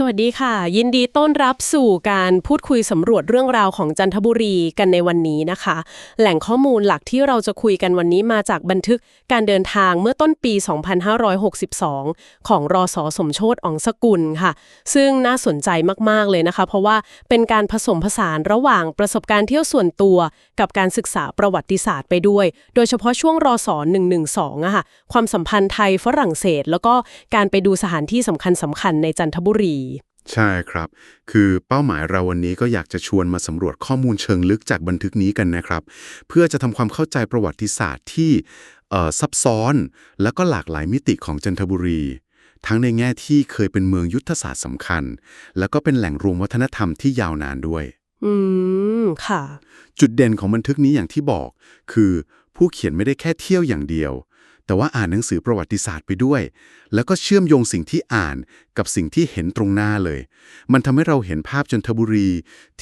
สวัสดีค่ะ ยินดีต้อนรับสู่การพูดคุยสำรวจเรื่องราวของจันทบุรีกันในวันนี้นะคะ แหล่งข้อมูลหลักที่เราจะคุยกันวันนี้มาจากบันทึกการเดินทางเมื่อต้นปี 2562 ของรอสอสมโชตอองสกุลค่ะ ซึ่งน่าสนใจมาก ๆ เลยนะคะ เพราะว่าเป็นการผสมผสานระหว่างประสบการณ์เที่ยวส่วนตัว กับการศึกษาประวัติศาสตร์ไปด้วย โดยเฉพาะช่วงรอสอ112อะค่ะความสัมพันธ์ไทยฝรั่งเศส แล้วก็การไปดูสถานที่สำคัญสำคัญในจันทบุรี ใช่ครับ คือเป้าหมายเราวันนี้ก็อยากจะชวนมาสำรวจข้อมูลเชิงลึกจากบันทึกนี้กันนะครับ เพื่อจะทำความเข้าใจประวัติศาสตร์ที่เอ่อซับซ้อน และก็หลากหลายมิติของจันทบุรี ทั้งในแง่ที่เคยเป็นเมืองยุทธศาสตร์สำคัญ แล้วก็เป็นแหล่งรวมวัฒนธรรมที่ยาวนานด้วย อืม ค่ะ จุดเด่นของบันทึกนี้อย่างที่บอก คือผู้เขียนไม่ได้แค่เที่ยวอย่างเดียว แต่ว่าอ่านหนังสือประวัติศาสตร์ไปด้วย แล้วก็เชื่อมโยงสิ่งที่อ่านกับสิ่งที่เห็นตรงหน้าเลย มันทำให้เราเห็นภาพจันทบุรี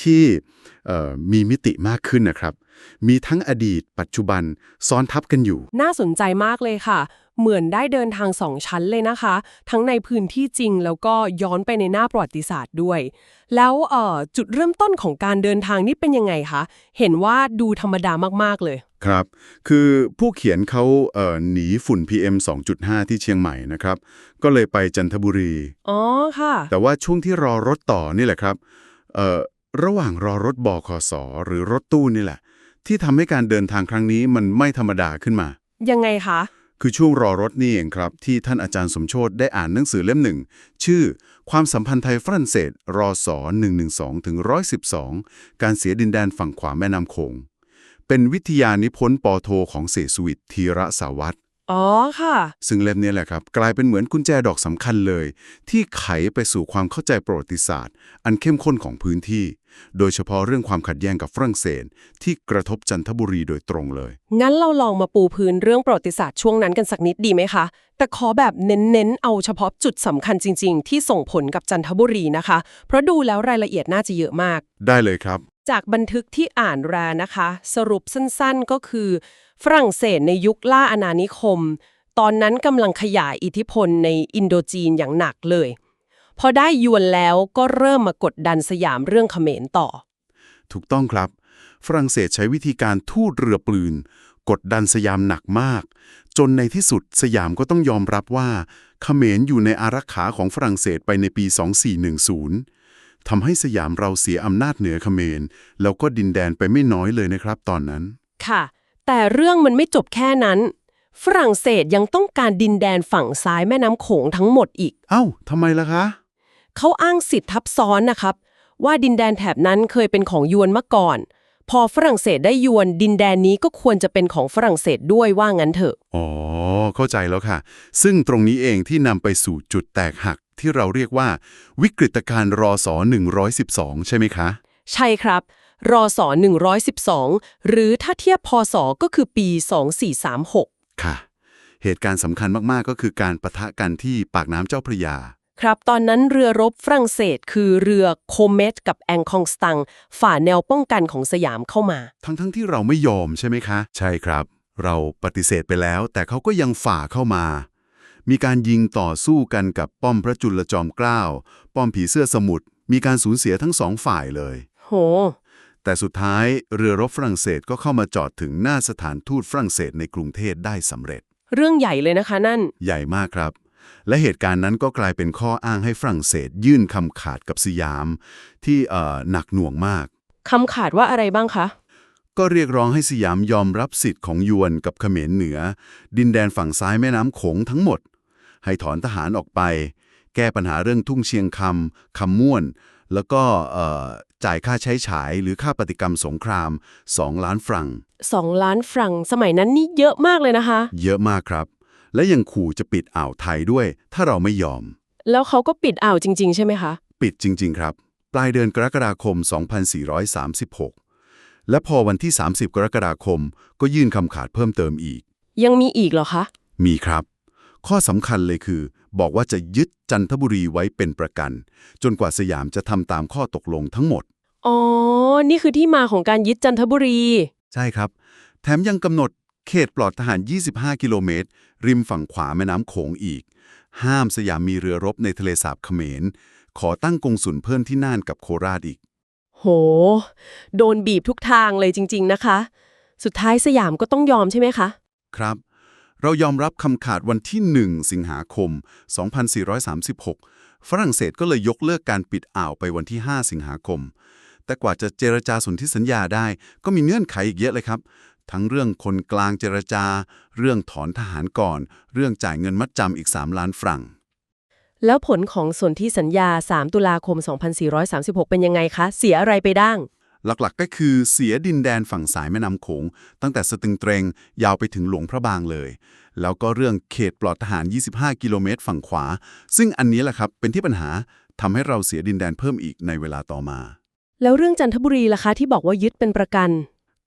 ที่มีมิติมากขึ้นนะครับ มีทั้งอดีต ปัจจุบันซ้อนทับกันอยู่ น่าสนใจมากเลยค่ะ เหมือนได้เดินทางสองชั้นเลยนะคะ ทั้งในพื้นที่จริงแล้วก็ย้อนไปในหน้าประวัติศาสตร์ด้วย แล้วเอ่อจุดเริ่มต้นของการเดินทางนี่เป็นยังไงคะ เห็นว่าดูธรรมดามาก ๆ เลย ครับ คือผู้เขียนเขาเอ่อหนีฝุ่น PM 2.5 ที่เชียงใหม่นะครับ ก็เลยไปจันทบุรี อ๋อค่ะ แต่ว่าช่วงที่รอรถต่อนี่แหละครับเอ่อระหว่างรอรถบขสหรือรถตู้นี่แหละ ที่ทำให้การเดินทางครั้งนี้มันไม่ธรรมดาขึ้นมา ยังไงคะ คือช่วงรอรถนี่เองครับ ที่ท่านอาจารย์สมโชตได้อ่านหนังสือเล่มหนึ่ง ชื่อความสัมพันธ์ไทยฝรั่งเศสรอส112ถึง112 การเสียดินแดนฝั่งขวาแม่น้ำโขงเป็นวิทยานิพนธ์ปอโทของเสสวิตธีระสาวัตร อ๋อค่ะ ซึ่งเล่มนี้แหละครับ กลายเป็นเหมือนกุญแจดอกสำคัญเลย ที่ไขไปสู่ความเข้าใจประวัติศาสตร์ อันเข้มข้นของพื้นที่ โดยเฉพาะเรื่องความขัดแย้งกับฝรั่งเศส ที่กระทบจันทบุรีโดยตรงเลย งั้นเราลองมาปูพื้นเรื่องประวัติศาสตร์ช่วงนั้นกันสักนิดดีไหมคะ แต่ขอแบบเน้นๆเอาเฉพาะจุดสำคัญจริง ๆ ที่ส่งผลกับจันทบุรีนะคะ เพราะดูแล้วรายละเอียดน่าจะเยอะมาก ได้เลยครับ จากบันทึกที่อ่านรานะคะ สรุปสั้นๆก็คือ ฝรั่งเศสในยุคล่าอาณานิคม ตอนนั้นกำลังขยายอิทธิพลในอินโดจีนอย่างหนักเลย พอได้ยวนแล้วก็เริ่มมากดดันสยามเรื่องเขมรต่อ ถูกต้องครับ ฝรั่งเศสใช้วิธีการทูตเรือปลืน กดดันสยามหนักมาก จนในที่สุดสยามก็ต้องยอมรับว่าเขมรอยู่ในอารักขาของฝรั่งเศสไปในปี 2410 ทำให้สยามเราเสียอำนาจเหนือเขมร แล้วก็ดินแดนไปไม่น้อยเลยนะครับตอนนั้น ค่ะ แต่เรื่องมันไม่จบแค่นั้น ฝรั่งเศสยังต้องการดินแดนฝั่งซ้ายแม่น้ำโขงทั้งหมดอีก เอ้าทำไมล่ะคะ เขาอ้างสิทธิ์ทับซ้อนนะครับ ว่าดินแดนแถบนั้นเคยเป็นของยวนมาก่อน พอฝรั่งเศสได้ยวน ดินแดนนี้ก็ควรจะเป็นของฝรั่งเศสด้วยว่างั้นเถอะ อ๋อ เข้าใจแล้วค่ะ ซึ่งตรงนี้เองที่นำไปสู่จุดแตกหัก ที่เราเรียกว่า วิกฤตการณ์รอสอ112 ใช่ไหมคะ ใช่ครับ รอสอ112 หรือถ้าเทียบพศก็คือปี 2436 ค่ะ เหตุการณ์สำคัญมาก ๆ ก็คือการปะทะกันที่ปากน้ำเจ้าพระยา ครับตอนนั้นเรือรบฝรั่งเศส คือเรือโคเมตกับแองคองสตัง ฝ่าแนวป้องกันของสยามเข้ามา ทั้งๆทที่เราไม่ยอมใช่ไหมคะ ใช่ครับ เราปฏิเสธไปแล้ว แต่เขาก็ยังฝ่าเข้ามา มีการยิงต่อสู้กันกับป้อมพระจุลจอมเกล้า ป้อมผีเสื้อสมุทร มีการสูญเสียทั้งสองฝ่ายเลย โห แต่สุดท้ายเรือรบฝรั่งเศสก็เข้ามาจอดถึงหน้าสถานทูตฝรั่งเศสในกรุงเทพได้สำเร็จ เรื่องใหญ่เลยนะคะนั่น ใหญ่มากครับ และเหตุการณ์นั้นก็กลายเป็นข้ออ้างให้ฝรั่งเศส ยื่นคำขาดกับสยาม ที่เอ่อหนักหน่วงมาก คำขาดว่าอะไรบ้างคะ ก็เรียกร้องให้สยามยอมรับสิทธิ์ของยวนกับเขมรเหนือ ดินแดนฝั่งซ้ายแม่น้ำโขงทั้งหมด ให้ถอนทหารออกไป แก้ปัญหาเรื่องทุ่งเชียงคำคำม่วน แล้วก็เอ่อจ่ายค่าใช้ฉายหรือค่าปฏิกรรมสงคราม 2 ล้านฟรัง2 ล้านฟรังสมัยนั้นนี่เยอะมากเลยนะคะ เยอะมากครับ และยังขู่จะปิดอ่าวไทยด้วย ถ้าเราไม่ยอม แล้วเขาก็ปิดอ่าวจริง ๆ ใช่ไหมคะ ปิดจริง ๆ ครับ ปลายเดือนกรกฎาคม 2436 และพอวันที่ 30 กรกฎาคม ก็ยื่นคำขาดเพิ่มเติมอีก ยังมีอีกเหรอคะ มีครับ ข้อสำคัญเลยคือ บอกว่าจะยึดจันทบุรีไว้เป็นประกัน จนกว่าสยามจะทำตามข้อตกลงทั้งหมด อ๋อ นี่คือที่มาของการยึดจันทบุรี ใช่ครับ แถมยังกำหนดเขตปลอดทหาร 25 กิโลเมตร ริมฝั่งขวาแม่น้ำโขงอีก ห้ามสยามมีเรือรบในทะเลสาบเขมร ขอตั้งกงสุลเพิ่มที่น่านกับโคราชอีก โห โดนบีบทุกทางเลยจริง ๆ นะคะ สุดท้ายสยามก็ต้องยอมใช่ไหมคะ ครับ เรายอมรับคำขาดวันที่ 1 สิงหาคม 2436 ฝรั่งเศสก็เลยยกเลิกการปิดอ่าวไปวันที่ 5 สิงหาคม แต่กว่าจะเจรจาสนธิสัญญาได้ ก็มีเงื่อนไขอีกเยอะเลยครับ ทั้งเรื่องคนกลางเจรจา เรื่องถอนทหารก่อน เรื่องจ่ายเงินมัดจำอีก 3 ล้านฟรังแล้วผลของสนธิสัญญา 3 ตุลาคม 2436 เป็นยังไงคะ เสียอะไรไปบ้าง หลักๆก็คือเสียดินแดนฝั่งสายแม่น้ำโขง ตั้งแต่สตึงเตรงยาวไปถึงหลวงพระบางเลย แล้วก็เรื่องเขตปลอดทหาร 25 กิโลเมตรฝั่งขวา ซึ่งอันนี้แหละครับเป็นที่ปัญหาทำให้เราเสียดินแดนเพิ่มอีกในเวลาต่อมา แล้วเรื่องจันทบุรีล่ะคะที่บอกว่ายึดเป็นประกัน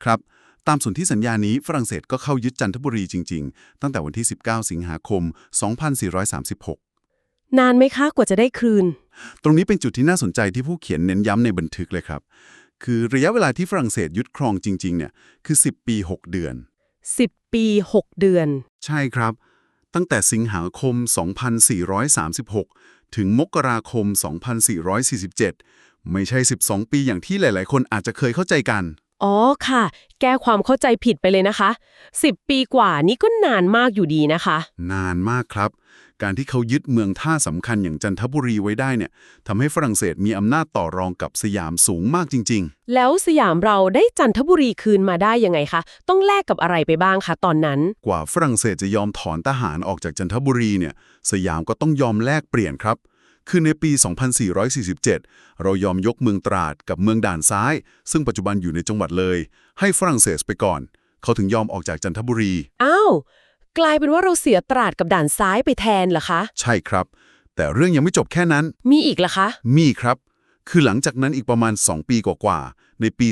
ครับตามสนธิสัญญานี้ฝรั่งเศสก็เข้ายึดจันทบุรีจริง ๆ ตั้งแต่วันที่ 19 สิงหาคม 2436 นานไหมคะกว่าจะได้คืน ตรงนี้เป็นจุดที่น่าสนใจที่ผู้เขียนเน้นย้ำในบันทึกเลยครับ คือระยะเวลาที่ฝรั่งเศสยึดครองจริง ๆ เนี่ย คือ 10 ปี 6 เดือน 10 ปี 6 เดือน ใช่ครับ ตั้งแต่สิงหาคม 2436 ถึงมกราคม 2447 ไม่ใช่ 12 ปีอย่างที่หลาย ๆ คนอาจจะเคยเข้าใจกัน อ๋อค่ะ แก้ความเข้าใจผิดไปเลยนะคะ 10 ปีกว่านี่ก็นานมากอยู่ดีนะคะ นานมากครับ การที่เขายึดเมืองท่าสำคัญอย่างจันทบุรีไว้ได้เนี่ยทำให้ฝรั่งเศสมีอำนาจต่อรองกับสยามสูงมากจริงแล้วสยามเราได้จันทบุรีคืนมาได้ยังไงคะ ต้องแลกกับอะไรไปบ้างคะตอนนั้นๆกว่าฝรั่งเศสจะยอมถอนทหารออกจากจันทบุรีเนี่ย สยามก็ต้องยอมแลกเปลี่ยนครับ คือในปี 2447 เรายอมยกเมืองตราดกับเมืองด่านซ้าย ซึ่งปัจจุบันอยู่ในจังหวัดเลย ให้ฝรั่งเศสไปก่อน เขาถึงยอมออกจากจันทบุรี อ้าว กลายเป็นว่าเราเสียตราดกับด่านซ้ายไปแทนเหรอคะ ใช่ครับ แต่เรื่องยังไม่จบแค่นั้น มีอีกเหรอคะ มีครับ คือหลังจากนั้นอีกประมาณ 2 ปีกว่าๆในปี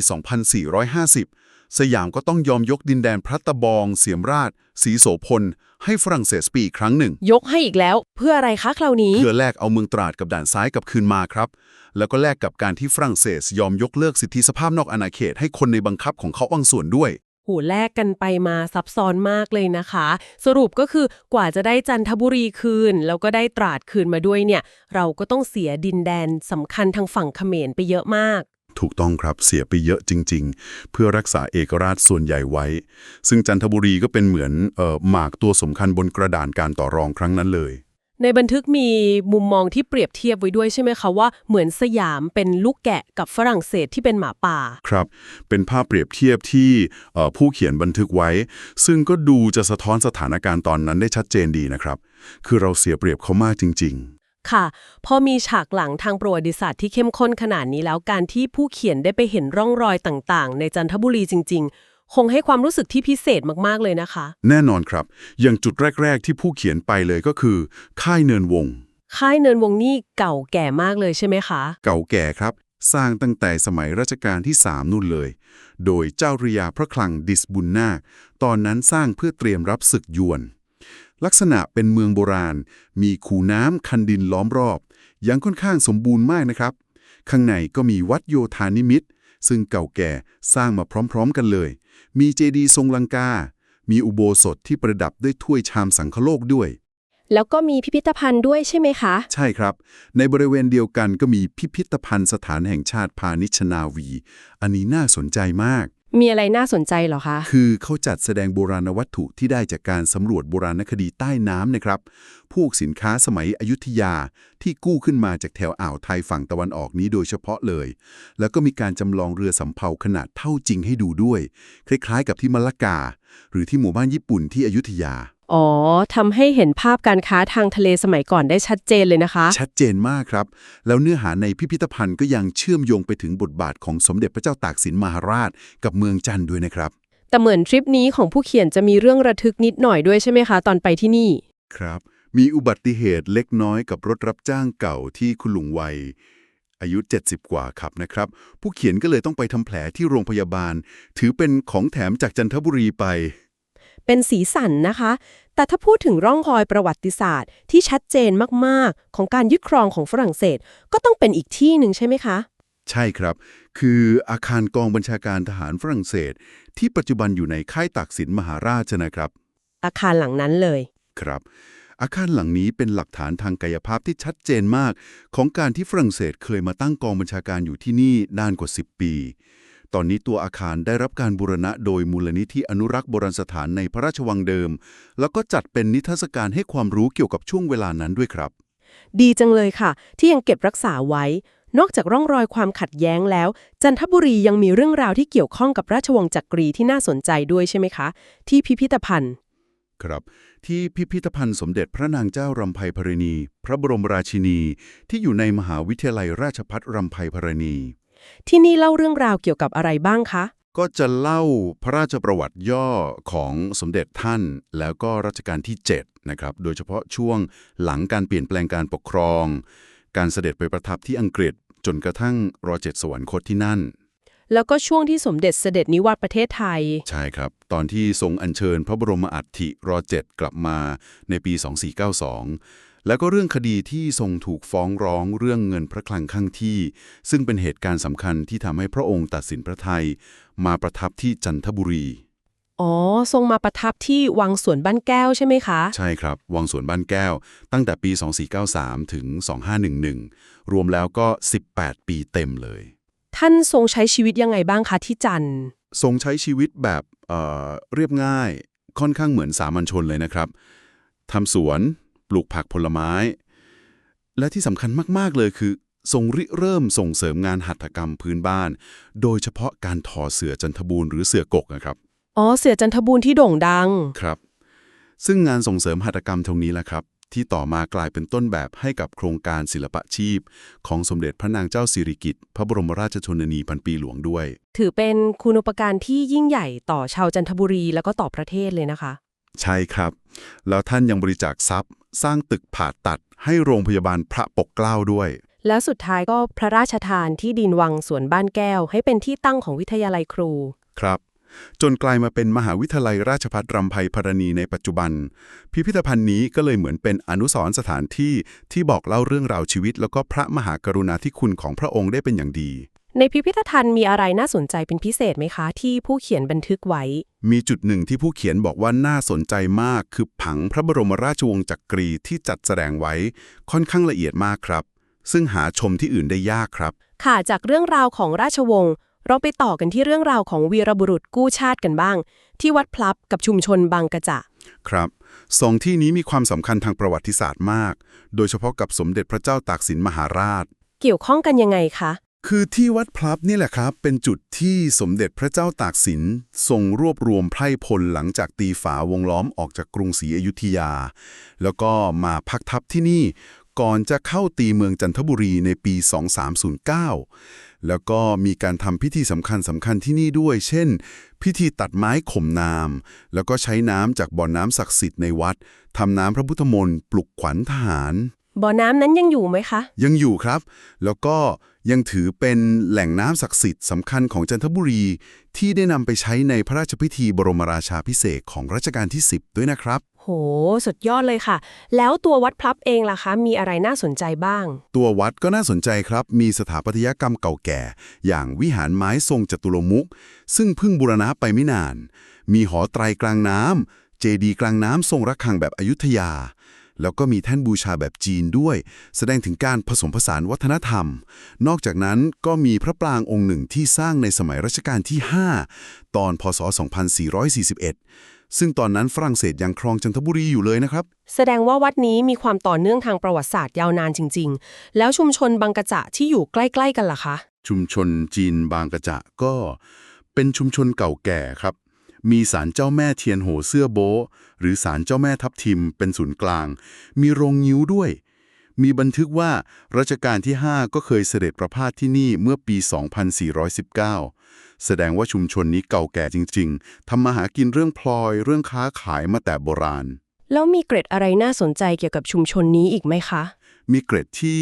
2450 สยามก็ต้องยอมยกดินแดนพระตะบอง เสียมราชสีโสพล ให้ฝรั่งเศสปีอีกครั้งหนึ่ง ยกให้อีกแล้ว เพื่ออะไรคะคราวนี้ เพื่อแลกเอาเมืองตราดกับด่านซ้ายกลับคืนมาครับ แล้วก็แลกกับการที่ฝรั่งเศสยอมยกเลิกสิทธิสภาพนอกอาณาเขตให้คนในบังคับของเขาบางส่วนด้วยโหูแลกกันไปมาซับซ้อนมากเลยนะคะ สรุปก็คือกว่าจะได้จันทบุรีคืน แล้วก็ได้ตราดคืนมาด้วยเนี่ย เราก็ต้องเสียดินแดนสำคัญทางฝั่งเขมรไปเยอะมาก ถูกต้องครับเสียไปเยอะจริง ๆ เพื่อรักษาเอกราชส่วนใหญ่ไว้ ซึ่งจันทบุรีก็เป็นเหมือนเอ่อหมากตัวสำคัญบนกระดานการต่อรองครั้งนั้นเลย ในบันทึกมีมุมมองที่เปรียบเทียบไว้ด้วยใช่ไหมคะว่าเหมือนสยามเป็นลูกแกะกับฝรั่งเศสที่เป็นหมาป่า ครับ เป็นภาพเปรียบเทียบที่เอ่อผู้เขียนบันทึกไว้ ซึ่งก็ดูจะสะท้อนสถานการณ์ตอนนั้นได้ชัดเจนดีนะครับ คือเราเสียเปรียบเขามากจริงค่ะพอมีฉากหลังทางประวัติศาสตร์ที่เข้มข้นขนาดนี้แล้วการที่ผู้เขียนได้ไปเห็นร่องรอยต่างๆ ในจันทบุรีจริงๆ คงให้ความรู้สึกที่พิเศษมากๆเลยนะคะๆแน่นอนครับ อย่างจุดแรก ๆ ที่ผู้เขียนไปเลยก็คือ ค่ายเนินวง ค่ายเนินวงนี่เก่าแก่มากเลยใช่ไหมคะ เก่าแก่ครับ สร้างตั้งแต่สมัยรัชกาลที่ 3 นู่นเลย โดยเจ้าริยาพระคลังดิสบุญนาค ตอนนั้นสร้างเพื่อเตรียมรับศึกยวน ลักษณะเป็นเมืองโบราณ มีคูน้ำคันดินล้อมรอบ ยังค่อนข้างสมบูรณ์มากนะครับ ข้างในก็มีวัดโยธานิมิตร ซึ่งเก่าแก่สร้างมาพร้อมๆกันเลย มีเจดีย์ทรงลังกา มีอุโบสถที่ประดับด้วยถ้วยชามสังคโลกด้วย แล้วก็มีพิพิธภัณฑ์ด้วยใช่ไหมคะ ใช่ครับ ในบริเวณเดียวกันก็มีพิพิธภัณฑ์สถานแห่งชาติพาณิชนาวี อันนี้น่าสนใจมาก มีอะไรน่าสนใจเหรอคะ คือเขาจัดแสดงโบราณวัตถุที่ได้จากการสำรวจโบราณคดีใต้น้ำนะครับ พวกสินค้าสมัยอยุธยาที่กู้ขึ้นมาจากแถวอ่าวไทยฝั่งตะวันออกนี้โดยเฉพาะเลย แล้วก็มีการจำลองเรือสำเภาขนาดเท่าจริงให้ดูด้วย คล้ายๆ กับที่มะลกา หรือที่หมู่บ้านญี่ปุ่นที่อยุธยา อ๋อทำให้เห็นภาพการค้าทางทะเลสมัยก่อนได้ชัดเจนเลยนะคะ ชัดเจนมากครับ แล้วเนื้อหาในพิพิธภัณฑ์ก็ยังเชื่อมโยงไปถึงบทบาทของสมเด็จพระเจ้าตากสินมหาราช กับเมืองจันทร์ด้วยนะครับ แต่เหมือนทริปนี้ของผู้เขียนจะมีเรื่องระทึกนิดหน่อยด้วยใช่ไหมคะ ตอนไปที่นี่ ครับ มีอุบัติเหตุเล็กน้อยกับรถรับจ้างเก่าที่คุณลุงวัยอายุ 70 กว่าขับนะครับ ผู้เขียนก็เลยต้องไปทำแผลที่โรงพยาบาล ถือเป็นของแถมจากจันทบุรีไป เป็นสีสันนะคะ แต่ถ้าพูดถึงร่องรอยประวัติศาสตร์ ที่ชัดเจนมากๆ ของการยึดครองของฝรั่งเศส ก็ต้องเป็นอีกที่หนึ่งใช่ไหมคะ ใช่ครับ คืออาคารกองบัญชาการทหารฝรั่งเศส ที่ปัจจุบันอยู่ในค่ายตากสินมหาราชนะครับ อาคารหลังนั้นเลย ครับอาคารหลังนี้เป็นหลักฐานทางกายภาพที่ชัดเจนมาก ของการที่ฝรั่งเศสเคยมาตั้งกองบัญชาการอยู่ที่นี่นานกว่า 10 ปี ตอนนี้ตัวอาคารได้รับการบูรณะโดยมูลนิธิอนุรักษ์โบราณสถานในพระราชวังเดิม แล้วก็จัดเป็นนิทรรศการให้ความรู้เกี่ยวกับช่วงเวลานั้นด้วยครับ ดีจังเลยค่ะ ที่ยังเก็บรักษาไว้ นอกจากร่องรอยความขัดแย้งแล้ว จันทบุรียังมีเรื่องราวที่เกี่ยวข้องกับราชวงศ์จักรีที่น่าสนใจด้วยใช่ไหมคะ ที่พิพิธภัณฑ์ครับที่พิพิธภัณฑ์สมเด็จพระนางเจ้ารำไพพรณี พระบรมราชินี ที่อยู่ในมหาวิทยาลัยราชภัฏรำไพพรณี ที่นี่เล่าเรื่องราวเกี่ยวกับอะไรบ้างคะ ก็จะเล่าพระราชประวัติย่อของสมเด็จท่าน แล้วก็รัชกาลที่ 7 นะครับ โดยเฉพาะช่วงหลังการเปลี่ยนแปลงการปกครอง การเสด็จไปประทับที่อังกฤษจนกระทั่งรอเจ็ดสวรรคตที่นั่น แล้วก็ช่วงที่สมเด็จเสด็จนิวัตประเทศไทย ใช่ครับ ตอนที่ทรงอัญเชิญพระบรมอัฐิรอเจ็ดกลับมาในปี 2492 แล้วก็เรื่องคดีที่ทรงถูกฟ้องร้องเรื่องเงินพระคลังข้างที่ ซึ่งเป็นเหตุการณ์สำคัญที่ทำให้พระองค์ตัดสินพระไทยมาประทับที่จันทบุรี อ๋อ ทรงมาประทับที่วังสวนบ้านแก้วใช่ไหมคะ ใช่ครับ วังสวนบ้านแก้ว ตั้งแต่ปี 2493 ถึง 2511 รวมแล้วก็ 18 ปีเต็มเลย ท่านทรงใช้ชีวิตยังไงบ้างคะที่จันทร์ทรงใช้ชีวิตแบบเอ่อเรียบง่าย ค่อนข้างเหมือนสามัญชนเลยนะครับทำสวน ปลูกผักผลไม้ และที่สำคัญมาก ๆ เลยคือ ทรงริเริ่มส่งเสริมงานหัตถกรรมพื้นบ้าน โดยเฉพาะการทอเสือจันทบูรณ์หรือเสือกกนะครับ อ๋อ เสือจันทบูรณ์ที่โด่งดัง ครับ ซึ่งงานส่งเสริมหัตถกรรมตรงนี้แหละครับ ที่ต่อมากลายเป็นต้นแบบให้กับโครงการศิลปะชีพ ของสมเด็จพระนางเจ้าสิริกิติ์พระบรมราชชนนีพันปีหลวงด้วย ถือเป็นคุณอุปการที่ยิ่งใหญ่ต่อชาวจันทบุรีแล้วก็ต่อประเทศเลยนะคะ ใช่ครับ แล้วท่านยังบริจาคทรัพย์ สร้างตึกผ่าตัดให้โรงพยาบาลพระปกเกล้าด้วย แล้วสุดท้ายก็พระราชทานที่ดินวังสวนบ้านแก้ว ให้เป็นที่ตั้งของวิทยาลัยครู ครับ จนกลายมาเป็นมหาวิทยาลัยราชภัฏรำไพพรณีในปัจจุบัน พิพิธภัณฑ์นี้ก็เลยเหมือนเป็นอนุสรณ์สถานที่ที่บอกเล่าเรื่องราวชีวิต แล้วก็พระมหากรุณาธิคุณของพระองค์ได้เป็นอย่างดี ในพิพิธภัณฑ์มีอะไรน่าสนใจเป็นพิเศษไหมคะ ที่ผู้เขียนบันทึกไว้ มีจุดหนึ่งที่ผู้เขียนบอกว่าน่าสนใจมาก คือผังพระบรมราชวงศ์จักรีที่จัดแสดงไว้ค่อนข้างละเอียดมากครับ ซึ่งหาชมที่อื่นได้ยากครับ ค่ะจากเรื่องราวของราชวงศ์เราไปต่อกันที่เรื่องราวของวีรบุรุษกู้ชาติกันบ้าง ที่วัดพลับกับชุมชนบางกระจะครับสองที่นี้มีความสำคัญทางประวัติศาสตร์มาก โดยเฉพาะกับสมเด็จพระเจ้าตากสินมหาราช เกี่ยวข้องกันยังไงคะ คือที่วัดพลับนี่แหละครับ เป็นจุดที่สมเด็จพระเจ้าตากสินทรงรวบรวมไพร่พลหลังจากตีฝาวงล้อมออกจากกรุงศรีอยุธยา แล้วก็มาพักทับที่นี่ก่อนจะเข้าตีเมืองจันทบุรีในปี 2309 แล้วก็มีการทำพิธีสำคัญสำคัญที่นี่ด้วย เช่น พิธีตัดไม้ข่มน้ำแล้วก็ใช้น้ำจากบ่อน้ำศักดิ์สิทธิ์ในวัดทำน้ำพระพุทธมนต์ปลุกขวัญทหาร บ่อน้ำนั้นยังอยู่ไหมคะ ยังอยู่ครับ แล้วก็ยังถือเป็นแหล่งน้ำศักดิ์สิทธิ์สำคัญของจันทบุรี ที่ได้นำไปใช้ในพระราชพิธีบรมราชาพิเศษกของรัชกาลที่ 10 ด้วยนะครับ โห สุดยอดเลยค่ะ แล้วตัววัดพลับเองล่ะคะ มีอะไรน่าสนใจบ้าง ตัววัดก็น่าสนใจครับ มีสถาปัตยกรรมเก่าแก่ อย่างวิหารไม้ทรงจตุรมุข ซึ่งเพิ่งบูรณะไปไม่นาน มีหอไตรกลางน้ำเจดีย์กลางน้ำทรงระฆังแบบอยุธยา แล้วก็มีแท่นบูชาแบบจีนด้วย แสดงถึงการผสมผสานวัฒนธรรม นอกจากนั้นก็มีพระปรางองค์หนึ่งที่สร้างในสมัยรัชกาลที่ 5 ตอนพศ 2441 ซึ่งตอนนั้นฝรั่งเศสยังครองจันทบุรีอยู่เลยนะครับ แสดงว่าวัดนี้มีความต่อเนื่องทางประวัติศาสตร์ยาวนานจริง ๆ แล้วชุมชนบางกระจะที่อยู่ใกล้ ๆ กันล่ะคะ ชุมชนจีนบางกระจะก็เป็นชุมชนเก่าแก่ครับ มีศาลเจ้าแม่เทียนโหเสื้อโบะหรือศาลเจ้าแม่ทับทิมเป็นศูนย์กลาง มีโรงงิ้วด้วย มีบันทึกว่ารัชกาลที่ 5 ก็เคยเสด็จประพาสที่นี่เมื่อปี 2419 แสดงว่าชุมชนนี้เก่าแก่จริง ๆทำมาหากินเรื่องพลอย เรื่องค้าขายมาแต่โบราณ แล้วมีเกร็ดอะไรน่าสนใจเกี่ยวกับชุมชนนี้อีกไหมคะ มีเกร็ดที่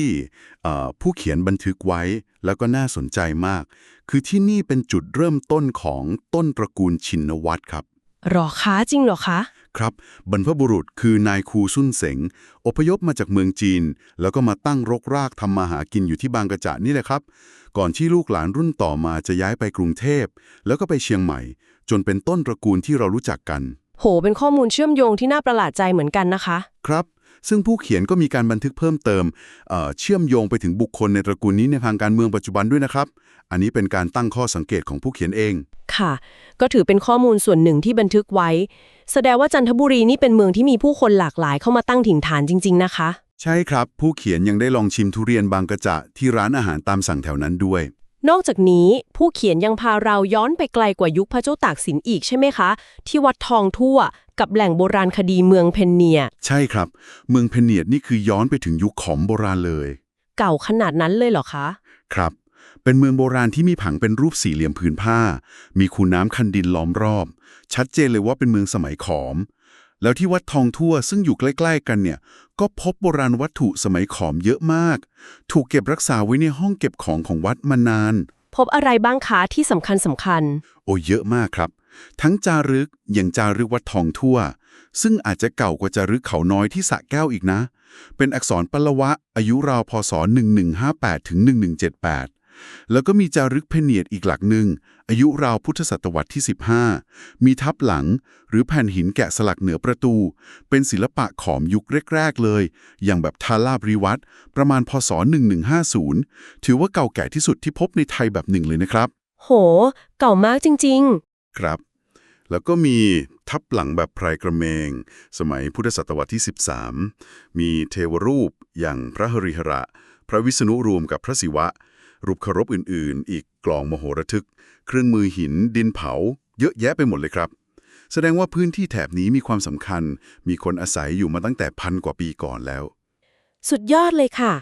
เอ่อผู้เขียนบันทึกไว้ แล้วก็น่าสนใจมาก คือที่นี่เป็นจุดเริ่มต้นของต้นตระกูลชินวัตรครับ หรอคะจริงเหรอคะ ครับ บรรพบุรุษคือนายคูซุ่นเสงอพยพมาจากเมืองจีน แล้วก็มาตั้งรกรากทำมาหากินอยู่ที่บางกระจะนี่แหละครับ ก่อนที่ลูกหลานรุ่นต่อมาจะย้ายไปกรุงเทพ แล้วก็ไปเชียงใหม่ จนเป็นต้นตระกูลที่เรารู้จักกัน โห เป็นข้อมูลเชื่อมโยงที่น่าประหลาดใจเหมือนกันนะคะ ครับ ซึ่งผู้เขียนก็มีการบันทึกเพิ่มเติมเอ่อเชื่อมโยงไปถึงบุคคลในตระกูลนี้ในทางการเมืองปัจจุบันด้วยนะครับ อันนี้เป็นการตั้งข้อสังเกตของผู้เขียนเอง ค่ะ ก็ถือเป็นข้อมูลส่วนหนึ่งที่บันทึกไว้ แสดงว่าจันทบุรีนี่เป็นเมืองที่มีผู้คนหลากหลายเข้ามาตั้งถิ่นฐานจริง ๆ นะคะ ใช่ครับ ผู้เขียนยังได้ลองชิมทุเรียนบางกระจะที่ร้านอาหารตามสั่งแถวนั้นด้วย นอกจากนี้ผู้เขียนยังพาเราย้อนไปไกลกว่ายุคพระเจ้าตากสินอีกใช่ไหมคะ ที่วัดทองทั่วกับแหล่งโบราณคดีเมืองเพนเนีย ใช่ครับ เมืองเพนเนียดนี่คือย้อนไปถึงยุคขอมโบราณเลย เก่าขนาดนั้นเลยเหรอคะ ครับ เป็นเมืองโบราณที่มีผังเป็นรูปสี่เหลี่ยมผืนผ้า มีคูน้ำคันดินล้อมรอบ ชัดเจนเลยว่าเป็นเมืองสมัยขอม แล้วที่วัดทองทั่วซึ่งอยู่ใกล้ ๆ กันเนี่ย ก็พบโบราณวัตถุสมัยขอมเยอะมาก ถูกเก็บรักษาไว้ในห้องเก็บของของวัดมานาน พบอะไรบ้างคะที่สำคัญสำคัญ โอ้เยอะมากครับ ทั้งจารึกอย่างจารึกวัดทองทั่ว ซึ่งอาจจะเก่ากว่าจารึกเขาน้อยที่สระแก้วอีกนะ เป็นอักษรปลวะอายุราวพศ 1158ถึง1178 แล้วก็มีจารึกเพเนียดอีกหลักหนึ่ง อายุราวพุทธศตวรรษที่ 15 มีทับหลัง หรือแผ่นหินแกะสลักเหนือประตู เป็นศิลปะขอมยุคแรก ๆ เลย อย่างแบบทาลาบริวัตรประมาณพศ 1150 ถือว่าเก่าแก่ที่สุดที่พบในไทยแบบหนึ่งเลยนะครับ โห เก่ามากจริงครับ แล้วก็มีทับหลังแบบไพรกระเมง สมัยพุทธศตวรรษที่ 13 มีเทวรูปอย่างพระหริหระ พระวิษณุรวมกับพระศิวะ รูปเคารพอื่นๆ อีกกลองมโหระทึก เครื่องมือหิน ดินเผา เยอะแยะไปหมดเลยครับ แสดงว่าพื้นที่แถบนี้มีความสำคัญ มีคนอาศัยอยู่มาตั้งแต่พันกว่าปีก่อนแล้ว สุดยอดเลยค่ะ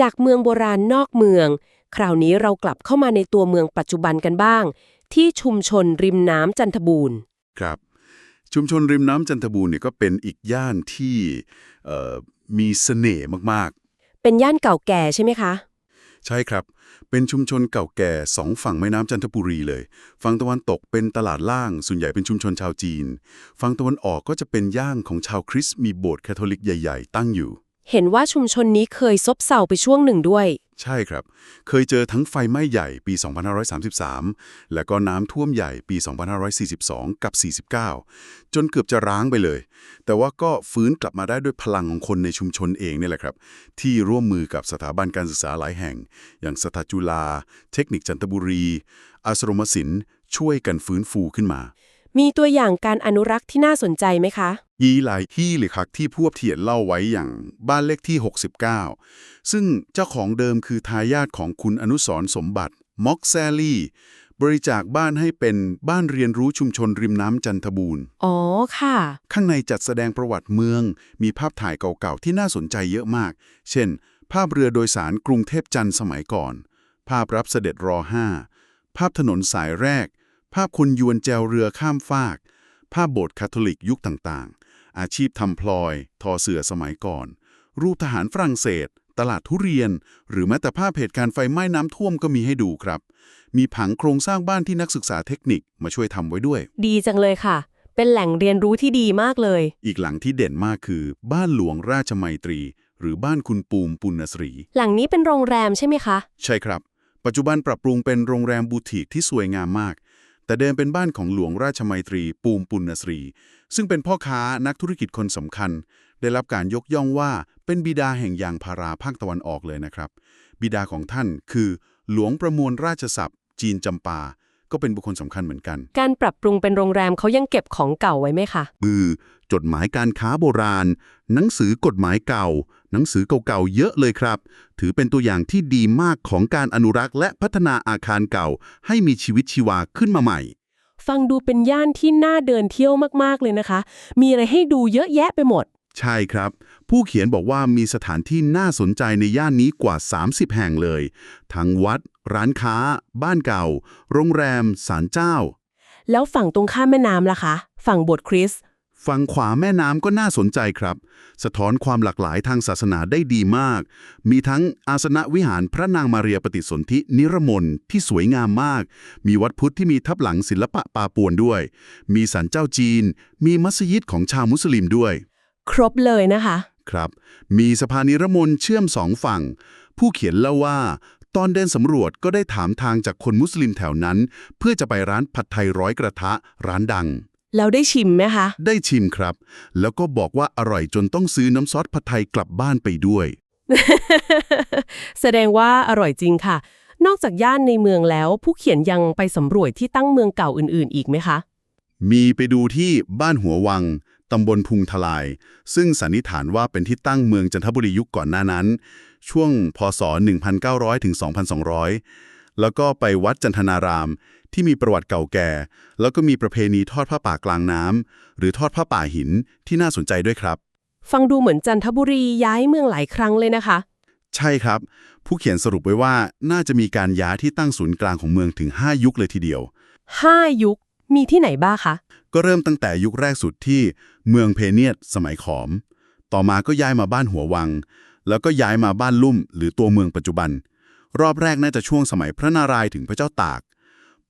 จากเมืองโบราณนอกเมือง คราวนี้เรากลับเข้ามาในตัวเมืองปัจจุบันกันบ้าง ที่ชุมชนริมน้ำจันทบูรณ์ครับชุมชนริมน้ำจันทบูรณ์เนี่ยก็เป็นอีกย่านที่มีเสน่ห์มากๆ เป็นย่านเก่าแก่ใช่ไหมคะ ใช่ครับ เป็นชุมชนเก่าแก่สองฝั่งแม่น้ำจันทบุรีเลย ฝั่งตะวันตกเป็นตลาดล่าง ส่วนใหญ่เป็นชุมชนชาวจีน ฝั่งตะวันออกก็จะเป็นย่างของชาวคริสต์มีโบสถ์คาทอลิกใหญ่ ๆ ตั้งอยู่ เห็นว่าชุมชนนี้เคยซบเซาไปช่วงหนึ่งด้วย ใช่ครับ เคยเจอทั้งไฟไหม้ใหญ่ปี 2533 และก็น้ำท่วมใหญ่ปี 2542 กับ 49 จนเกือบจะร้างไปเลย แต่ว่าก็ฟื้นกลับมาได้ด้วยพลังของคนในชุมชนเองนี่แหละครับ ที่ร่วมมือกับสถาบันการศึกษาหลายแห่ง อย่างสถาจุฬาเทคนิคจันทบุรี อาสรมศิลป์ช่วยกันฟื้นฟูขึ้นมา มีตัวอย่างการอนุรักษ์ที่น่าสนใจไหมคะ ยีหลายที่เลยครับที่พวกเทียนเล่าไว้อย่างบ้านเลขที่ 69 ซึ่งเจ้าของเดิมคือทายาทของคุณอนุสรณ์สมบัติม็อกแซลี่บริจาคบ้านให้เป็นบ้านเรียนรู้ชุมชนริมน้ำจันทบูรณ์ อ๋อ ค่ะ ข้างในจัดแสดงประวัติเมือง มีภาพถ่ายเก่าๆ ที่น่าสนใจเยอะมาก เช่น ภาพเรือโดยสารกรุงเทพจันทร์สมัยก่อน ภาพรับเสด็จรอห้า ภาพถนนสายแรก ภาพคนยวนแจวเรือข้ามฟาก ภาพโบสถ์คาทอลิกยุคต่างๆ อาชีพทำพลอย ทอเสือสมัยก่อน รูปทหารฝรั่งเศส ตลาดทุเรียน หรือแม้แต่ภาพเหตุการณ์ไฟไหม้น้ำท่วมก็มีให้ดูครับ มีผังโครงสร้างบ้านที่นักศึกษาเทคนิคมาช่วยทำไว้ด้วย ดีจังเลยค่ะ เป็นแหล่งเรียนรู้ที่ดีมากเลย อีกหลังที่เด่นมากคือ บ้านหลวงราชมัยตรี หรือบ้านคุณปูมปุณศรี หลังนี้เป็นโรงแรมใช่ไหมคะ ใช่ครับ ปัจจุบันปรับปรุงเป็นโรงแรมบูติกที่สวยงามมาก แต่เดิมเป็นบ้านของหลวงราชมัยตรีปูมปุณศรี ซึ่งเป็นพ่อค้านักธุรกิจคนสำคัญ ได้รับการยกย่องว่าเป็นบิดาแห่งยางพาราภาคตะวันออกเลยนะครับ บิดาของท่านคือหลวงประมวลราชศัพท์จีนจำปา ก็เป็นบุคคลสำคัญเหมือนกัน การปรับปรุงเป็นโรงแรมเขายังเก็บของเก่าไว้ไหมคะมือจดหมายการค้าโบราณ หนังสือกฎหมายเก่า หนังสือเก่าๆเยอะเลยครับ ถือเป็นตัวอย่างที่ดีมากของการอนุรักษ์และพัฒนาอาคารเก่า ให้มีชีวิตชีวาขึ้นมาใหม่ ฟังดูเป็นย่านที่น่าเดินเที่ยวมากๆเลยนะคะ มีอะไรให้ดูเยอะแยะไปหมด ใช่ครับ ผู้เขียนบอกว่ามีสถานที่น่าสนใจในย่านนี้กว่า 30 แห่งเลย ทั้งวัด ร้านค้า บ้านเก่า โรงแรมศาลเจ้า แล้วฝั่งตรงข้ามแม่น้ำล่ะคะ ฝั่งโบสถ์คริสต์ ฝั่งขวาแม่น้ำก็น่าสนใจครับ สะท้อนความหลากหลายทางศาสนาได้ดีมาก มีทั้งอาสนะวิหารพระนางมาเรียปฏิสนธินิรมนที่สวยงามมาก มีวัดพุทธที่มีทับหลังศิลปะปาปวนด้วย มีศาลเจ้าจีน มีมัสยิดของชาวมุสลิมด้วย ครบเลยนะคะ ครับ มีสะพานนิรมนเชื่อมสองฝั่ง ผู้เขียนเล่าว่าตอนเดินสำรวจก็ได้ถามทางจากคนมุสลิมแถวนั้น เพื่อจะไปร้านผัดไทยร้อยกระทะร้านดัง แล้วได้ชิมไหมคะ ได้ชิมครับ แล้วก็บอกว่าอร่อยจนต้องซื้อน้ำซอสผัดไทยกลับบ้านไปด้วย แสดงว่าอร่อยจริงค่ะ นอกจากย่านในเมืองแล้ว ผู้เขียนยังไปสำรวจที่ตั้งเมืองเก่าอื่น ๆ อีกไหมคะ มีไปดูที่บ้านหัววังตำบลพุงทลาย ซึ่งสันนิษฐานว่าเป็นที่ตั้งเมืองจันทบุรียุคก่อนหน้านั้น ช่วงพศ 1900ถึง2200 แล้วก็ไปวัดจันทนาราม ที่มีประวัติเก่าแก่ แล้วก็มีประเพณีทอดผ้าป่ากลางน้ำหรือทอดผ้าป่าหินที่น่าสนใจด้วยครับ ฟังดูเหมือนจันทบุรีย้ายเมืองหลายครั้งเลยนะคะ ใช่ครับ ผู้เขียนสรุปไว้ว่าน่าจะมีการย้ายที่ตั้งศูนย์กลางของเมืองถึง 5 ยุคเลยทีเดียว 5 ยุคมีที่ไหนบ้างคะ ก็เริ่มตั้งแต่ยุคแรกสุดที่เมืองเพเนียดสมัยขอม ต่อมาก็ย้ายมาบ้านหัววัง แล้วก็ย้ายมาบ้านลุ่ม หรือตัวเมืองปัจจุบัน รอบแรกน่าจะช่วงสมัยพระนารายณ์ถึงพระเจ้าตาก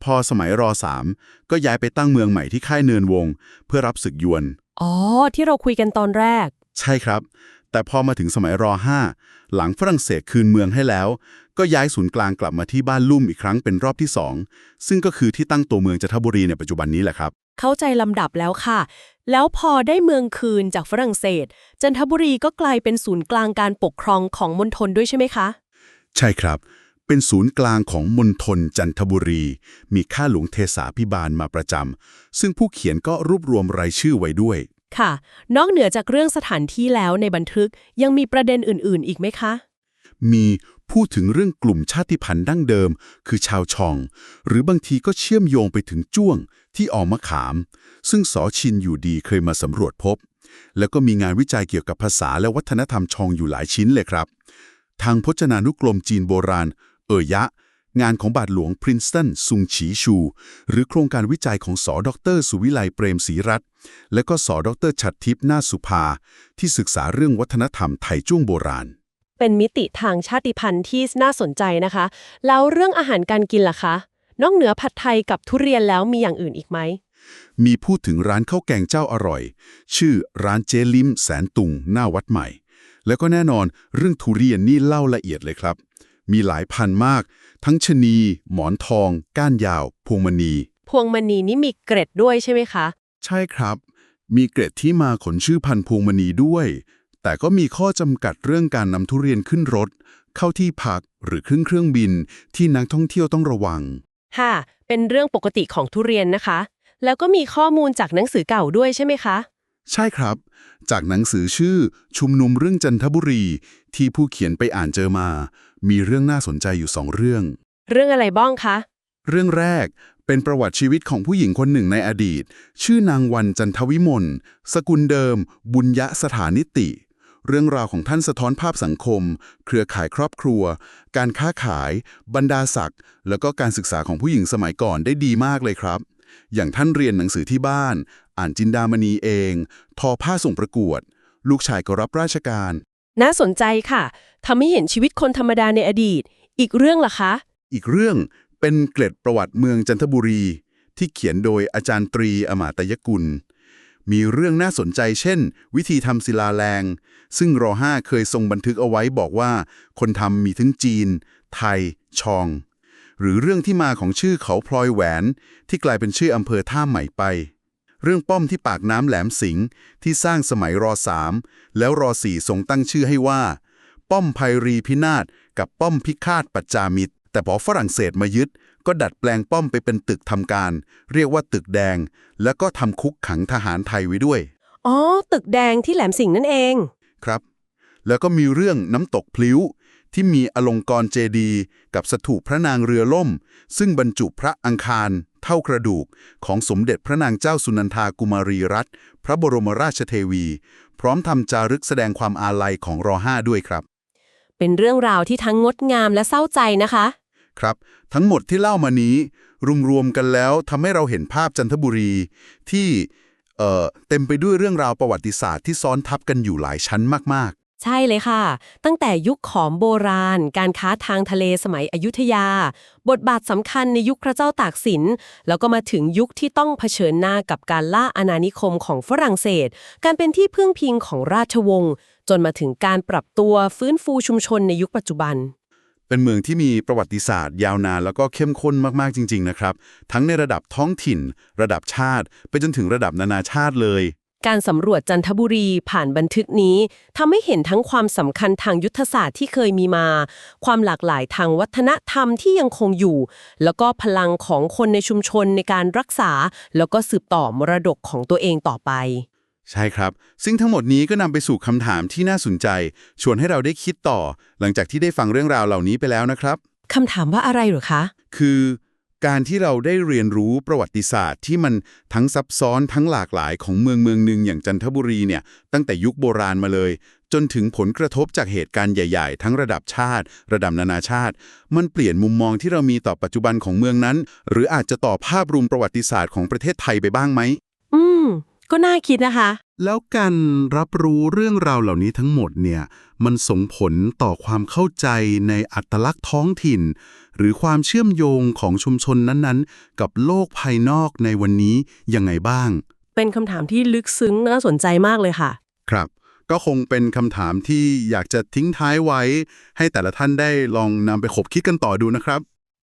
พอสมัยรอสามก็ย้ายไปตั้งเมืองใหม่ที่ค่ายเนินวง เพื่อรับศึกยวน อ๋อ ที่เราคุยกันตอนแรก ใช่ครับ แต่พอมาถึงสมัยร5หลังฝรั่งเศสคืนเมืองให้แล้ว ก็ย้ายศูนย์กลางกลับมาที่บ้านลุ่มอีกครั้งเป็นรอบที่สองซึ่งก็คือที่ตั้งตัวเมืองจันทบุรีในปัจจุบันนี้แหละครับ เข้าใจลำดับแล้วค่ะ แล้วพอได้เมืองคืนจากฝรั่งเศส จันทบุรีก็กลายเป็นศูนย์กลางการปกครองของมณฑลด้วยใช่ไหมคะ ใช่ครับ เป็นศูนย์กลางของมณฑลจันทบุรี มีข้าหลวงเทสาพิบาลมาประจำ ซึ่งผู้เขียนก็รวบรวมรายชื่อไว้ด้วย ค่ะ นอกเหนือจากเรื่องสถานที่แล้วในบันทึกยังมีประเด็นอื่น ๆ อีกไหมคะ มีพูดถึงเรื่องกลุ่มชาติพันธุ์ดั้งเดิม คือชาวชอง หรือบางทีก็เชื่อมโยงไปถึงจ้วงที่ออกมะขาม ซึ่งสอชินอยู่ดีเคยมาสำรวจพบ แล้วก็มีงานวิจัยเกี่ยวกับภาษาและวัฒนธรรมชองอยู่หลายชิ้นเลยครับ ทางพจนานุกรมจีนโบราณ เอ่ยยะ งานของบาทหลวงพรินสตันซุงฉีชู หรือโครงการวิจัยของสอดร สุวิไลเปรมศรีรัตน์และก็สอดรชัดทิพย์นาคสุภา ที่ศึกษาเรื่องวัฒนธรรมไทยจ้วงโบราณ เป็นมิติทางชาติพันธุ์ที่น่าสนใจนะคะ แล้วเรื่องอาหารการกินล่ะคะนอกเหนือผัดไทยกับทุเรียนแล้วมีอย่างอื่นอีกไหม มีพูดถึงร้านข้าวแกงเจ้าอร่อย ชื่อร้านเจลิมแสนตุงหน้าวัดใหม่ แล้วก็แน่นอนเรื่องทุเรียนนี่เล่าละเอียดเลยครับ มีหลายพันมาก ทั้งชะนี หมอนทอง ก้านยาว พวงมณี พวงมณีนี่มีเกร็ดด้วยใช่ไหมคะ ใช่ครับ มีเกร็ดที่มาขนชื่อพันธุ์พวงมณีด้วย แต่ก็มีข้อจำกัดเรื่องการนำทุเรียนขึ้นรถ เข้าที่พักหรือขึ้นเครื่องบินที่นักท่องเที่ยวต้องระวัง ค่ะ เป็นเรื่องปกติของทุเรียนนะคะ แล้วก็มีข้อมูลจากหนังสือเก่าด้วยใช่ไหมคะ ใช่ครับ จากหนังสือชื่อชุมนุมเรื่องจันทบุรี ที่ผู้เขียนไปอ่านเจอมา มีเรื่องน่าสนใจอยู่สองเรื่อง เรื่องอะไรบ้างคะ เรื่องแรกเป็นประวัติชีวิตของผู้หญิงคนหนึ่งในอดีต ชื่อนางวันจันทวิมล สกุลเดิม บุญยะสถานิติ เรื่องราวของท่านสะท้อนภาพสังคม เครือข่ายครอบครัว การค้าขาย บรรดาศักดิ์แล้วก็การศึกษาของผู้หญิงสมัยก่อนได้ดีมากเลยครับ อย่างท่านเรียนหนังสือที่บ้าน อ่านจินดามณีเอง ทอผ้าส่งประกวด ลูกชายก็รับราชการ น่าสนใจค่ะ ทำให้เห็นชีวิตคนธรรมดาในอดีต อีกเรื่องล่ะคะ อีกเรื่องเป็นเกล็ดประวัติเมืองจันทบุรี ที่เขียนโดยอาจารย์ตรีอมาตยกุล มีเรื่องน่าสนใจเช่น วิธีทำศิลาแรง ซึ่งรอห้าเคยทรงบันทึกเอาไว้บอกว่า คนทำมีทั้งจีน ไทย ชอง หรือเรื่องที่มาของชื่อเขาพลอยแหวน ที่กลายเป็นชื่ออำเภอท่าใหม่ไปเรื่องป้อมที่ปากน้ำแหลมสิงห์ที่สร้างสมัยรอสามแล้วรอสี่ทรงตั้งชื่อให้ว่า ป้อมไพรีพินาศกับป้อมพิฆาตปัจจามิตร แต่พอฝรั่งเศสมายึด ก็ดัดแปลงป้อมไปเป็นตึกทำการ เรียกว่าตึกแดง แล้วก็ทำคุกขังทหารไทยไว้ด้วย อ๋อ ตึกแดงที่แหลมสิงห์นั่นเอง ครับ แล้วก็มีเรื่องน้ำตกพลิ้ว ที่มีอลงกรณ์เจดีย์กับสถูปพระนางเรือล่ม ซึ่งบรรจุพระอังคารเท่ากระดูกของสมเด็จพระนางเจ้าสุนันทากุมารีรัตน์พระบรมราชเทวี พร้อมทำจารึกแสดงความอาลัยของรอห้าด้วยครับ เป็นเรื่องราวที่ทั้งงดงามและเศร้าใจนะคะ ครับ ทั้งหมดที่เล่ามานี้ รวมๆกันแล้วทำให้เราเห็นภาพจันทบุรีที่เอ่อเต็มไปด้วยเรื่องราวประวัติศาสตร์ที่ซ้อนทับกันอยู่หลายชั้นมากใช่เลยค่ะ ตั้งแต่ยุคขอมโบราณ การค้าทางทะเลสมัยอยุธยา บทบาทสำคัญในยุคพระเจ้าตากสิน แล้วก็มาถึงยุคที่ต้องเผชิญหน้ากับการล่าอาณานิคมของฝรั่งเศส การเป็นที่พึ่งพิงของราชวงศ์ จนมาถึงการปรับตัวฟื้นฟูชุมชนในยุคปัจจุบันๆเป็นเมืองที่มีประวัติศาสตร์ ยาวนานแล้วก็เข้มข้นมากๆจริง ๆ นะครับ ทั้งในระดับท้องถิ่น ระดับชาติ ไปจนถึงระดับนานาชาติเลย การสำรวจจันทบุรีผ่านบันทึกนี้ทำให้เห็นทั้งความสำคัญทางยุทธศาสตร์ที่เคยมีมา ความหลากหลายทางวัฒนธรรมที่ยังคงอยู่ แล้วก็พลังของคนในชุมชนในการรักษา แล้วก็สืบต่อมรดกของตัวเองต่อไป ใช่ครับ ซึ่งทั้งหมดนี้ก็นำไปสู่คำถามที่น่าสนใจ ชวนให้เราได้คิดต่อ หลังจากที่ได้ฟังเรื่องราวเหล่านี้ไปแล้วนะครับ คำถามว่าอะไรเหรอคะ คือการที่เราได้เรียนรู้ประวัติศาสตร์ที่มันทั้งซับซ้อนทั้งหลากหลายของเมืองเมืองหนึ่งอย่างจันทบุรีเนี่ยตั้งแต่ยุคโบราณมาเลย จนถึงผลกระทบจากเหตุการณ์ใหญ่ ๆ ทั้งระดับชาติ ระดับนานาชาติ มันเปลี่ยนมุมมองที่เรามีต่อปัจจุบันของเมืองนั้น หรืออาจจะต่อภาพรวมประวัติศาสตร์ของประเทศไทยไปบ้างไหมอืม ก็น่าคิดนะคะ แล้วการรับรู้เรื่องราวเหล่านี้ทั้งหมดเนี่ย มันส่งผลต่อความเข้าใจในอัตลักษณ์ท้องถิ่น หรือความเชื่อมโยงของชุมชนนั้นๆ กับโลกภายนอกในวันนี้ยังไงบ้าง เป็นคำถามที่ลึกซึ้งน่าสนใจมากเลยค่ะ ครับ ก็คงเป็นคำถามที่อยากจะทิ้งท้ายไว้ ให้แต่ละท่านได้ลองนำไปขบคิดกันต่อดูนะครับ